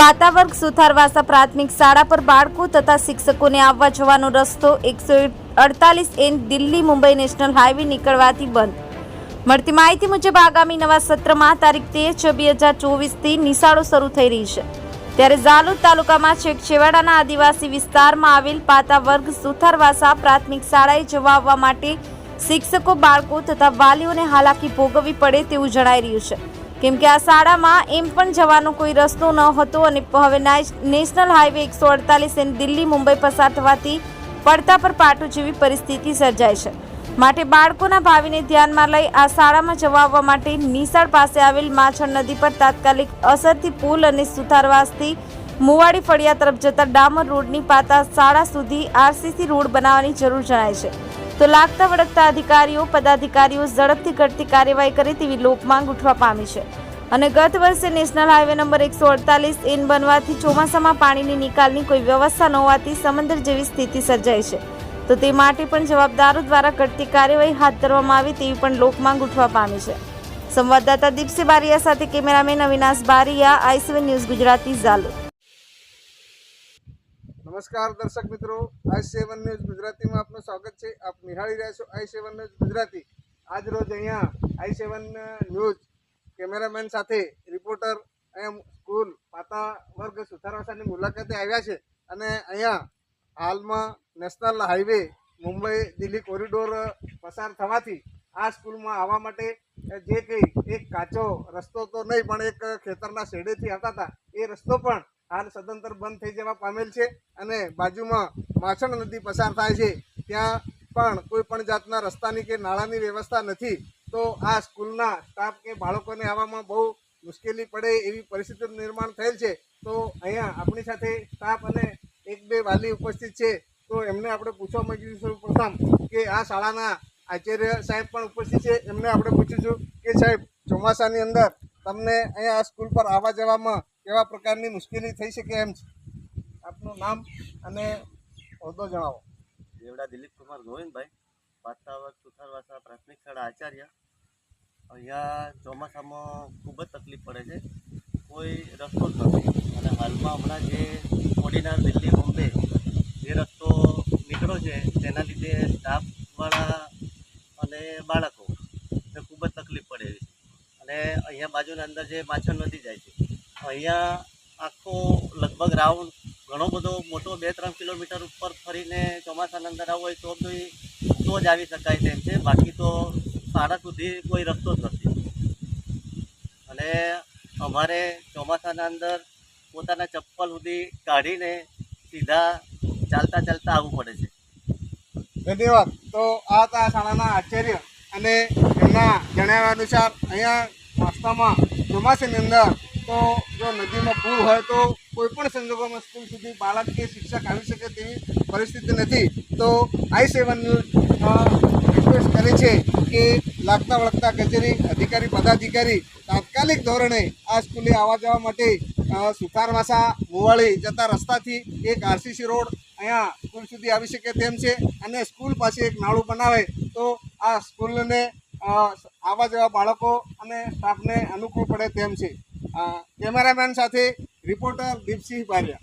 પાતાવર્ગ સુથારવાસા પ્રાથમિક શાળા પર બાળકો તથા શિક્ષકોને આવવા જવાનો રસ્તો એકસો અડતાલીસ N Delhi Mumbai national highway નીકળવાથી બંધ. મળતી માહિતી મુજબ આગામી નવા સત્રમાં તારીખ તેર છ બે હજાર ચોવીસથી નિશાળો શરૂ થઈ રહી છે. ત્યારે ઝાલોદ તાલુકામાં છેક છેવાડાના આદિવાસી વિસ્તારમાં આવેલ પાતાવર્ગ સુથારવાસા પ્રાથમિક શાળાએ જવા આવવા માટે શિક્ષકો, બાળકો તથા વાલીઓને હાલાકી ભોગવવી પડે તેવું જણાઈ રહ્યું છે. કેમ કે આ શાળામાં એમ પણ જવાનો કોઈ રસ્તો ન હતો અને હવે નેશનલ હાઈવે એકસો અડતાલીસ એન દિલ્હી મુંબઈ પસાર થવાથી પડતા પર પાટું જેવી પરિસ્થિતિ સર્જાય છે. માટે બાળકોના ભાવિને ધ્યાનમાં લઈ આ શાળામાં જવા આવવા માટે નિશાળ પાસે આવેલ માછણ નદી પર તાત્કાલિક અસરથી પુલ અને સુથારવાસથી મુવાડી ફળિયા તરફ જતા ડામર રોડની પાતા શાળા સુધી આરસીસી રોડ બનાવવાની જરૂર જણાય છે. તો લાગતા વળગતા અધિકારીઓ, પદાધિકારીઓ ઝડપથી ઘટતી કાર્યવાહી કરે તેવી લોકમાંગ ઉઠવા પામી છે. અને ગત વર્ષે નેશનલ હાઈવે નંબર એકસો અડતાલીસ એન બનવાથી ચોમાસામાં પાણીની નિકાલની કોઈ વ્યવસ્થા ન હોવાથી સમંદર જેવી સ્થિતિ સર્જાઈ છે. તો તે માટે પણ જવાબદારો દ્વારા ઘટતી કાર્યવાહી હાથ ધરવામાં આવે તેવી પણ લોકમાંગ ઉઠવા પામી છે. સંવાદદાતા દીપસી બારિયા સાથે cameraman Avinash Bariya I C one news Gujarati Zalod. નમસ્કાર દર્શક મિત્રો, આઈ સેવન ન્યૂઝ ગુજરાતીમાં આપનું સ્વાગત છે. આપ નિહાળી રહ્યા છો આઈ સેવન ન્યૂઝ ગુજરાતી. આજ રોજ અહીંયા આઈ સેવન ન્યૂઝ કેમેરામેન સાથે રિપોર્ટર અહીંયા સ્કૂલ પાતા વર્ગ સુથારવાસાની મુલાકાતે આવ્યા છે. અને અહીંયા હાલમાં national highway Mumbai Delhi corridor પસાર થવાથી આ સ્કૂલમાં આવવા માટે જે કંઈ એક કાચો રસ્તો તો નહીં, પણ એક ખેતરના શેડેથી આવતા હતા. એ રસ્તો પણ હાલ સદંતર બંધ થઈ જવા પામેલ છે અને બાજુમાં માછણ નદી પસાર થાય છે. ત્યાં પણ કોઈ પણ જાતના રસ્તાની કે નાળાની વ્યવસ્થા નથી. તો આ સ્કૂલના સ્ટાફ કે બાળકોને આવવામાં બહુ મુશ્કેલી પડે એવી પરિસ્થિતિનું નિર્માણ થયેલ છે. તો અહીંયા આપણી સાથે સ્ટાફ અને એક બે વાલી ઉપસ્થિત છે. તો એમને આપણે પૂછવા માંગીશું પ્રથમ કે આ શાળાના આચાર્ય સાહેબ પણ ઉપસ્થિત છે. એમને આપણે પૂછીશું કે સાહેબ, ચોમાસાની અંદર તમને અહીંયા સ્કૂલ પર આવવા જવામાં કેવા પ્રકારની મુશ્કેલી થઈ શકે એમ છે? આપનું નામ અને હોદ્દો જણાવો. દેવડા દિલીપકુમાર ગોવિંદભાઈ વાતાવર સુથારવાસા પ્રાથમિક શાળા આચાર્ય. અહીંયા ચોમાસામાં ખૂબ જ તકલીફ પડે છે. કોઈ રસ્તો જ નથી. અને હાલમાં હમણાં જે ઓર્ડિનર દિલ્હી બોમ્બે જે રસ્તો નીકળ્યો છે, તેના લીધે સ્ટાફવાળા અને બાળકો ને ખૂબ જ તકલીફ પડે એવી છે અને અહીંયા અંદર જે માછણ નદી જાય છે. અહીંયા આખો લગભગ રાઉન્ડ ઘણો બધો મોટો બે ત્રણ કિલોમીટર ઉપર ફરીને ચોમાસાના અંદર આવવું હોય તો બી તો જ આવી શકાય તેમ છે. બાકી તો શાળા સુધી કોઈ રસ્તો જ નથી. અને અમારે ચોમાસાના અંદર પોતાના ચપ્પલ સુધી કાઢીને સીધા ચાલતા ચાલતા આવવું પડે છે. ધન્યવાદ. તો આ તા શાળાના આચાર્ય અને એમના જણાવ્યા અનુસાર અહીંયા વાસ્તવમાં ચોમાસાની અંદર તો જો નદીમાં પૂર હોય તો કોઈપણ સંજોગોમાં સ્કૂલ સુધી બાળક કે શિક્ષક આવી શકે તેવી પરિસ્થિતિ નથી. તો આઈ સેવન ન્યૂઝ રિક્વેસ્ટ કરે છે કે લાગતા વળગતા કચેરી, અધિકારી, પદાધિકારી તાત્કાલિક ધોરણે આ સ્કૂલે આવવા જવા માટે સુખારવાસા મુવાળી જતા રસ્તાથી એક આરસીસી રોડ અહીંયા સ્કૂલ સુધી આવી શકે તેમ છે. અને સ્કૂલ પાસે એક નાળું બનાવે તો આ સ્કૂલને અ, જેવા બાળકો અને સ્ટાફને અનુકૂળ પડે તેમ છે. કેમેરામેન સાથે રિપોર્ટર દીપસિંહ બારિયા